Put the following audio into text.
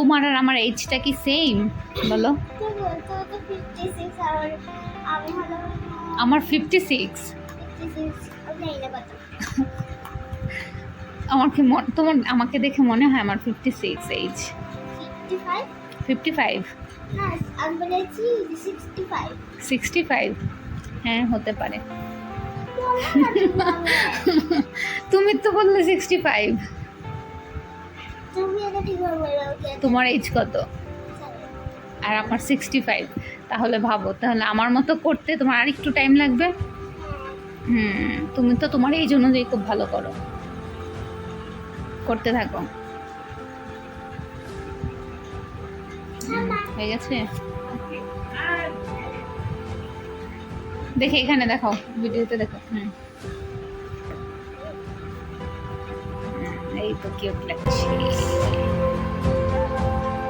তোমার আর আমার এইজটা কি সেম বলো। আমার ফিফটি সিক্স আমার কি তোমার আমাকে দেখে মনে হয় আমার fifty six age fifty five sixty five হ্যাঁ হতে পারে। তুমি তো বললে সিক্সটি ফাইভ তোমার এইজ কত? আর আমার সিক্সটি ফাইভ তাহলে ভাবো, তাহলে আমার মতো করতে তোমার আর একটু টাইম লাগবে? হুম, তুমি তো তোমার এই অনুযায়ী খুব ভালো করো। করতে থাকো। হয়ে গেছে? দেখে এখানে দেখাও, ভিডিওতে দেখো হুম। হুম, এই তো কিউট লাগছে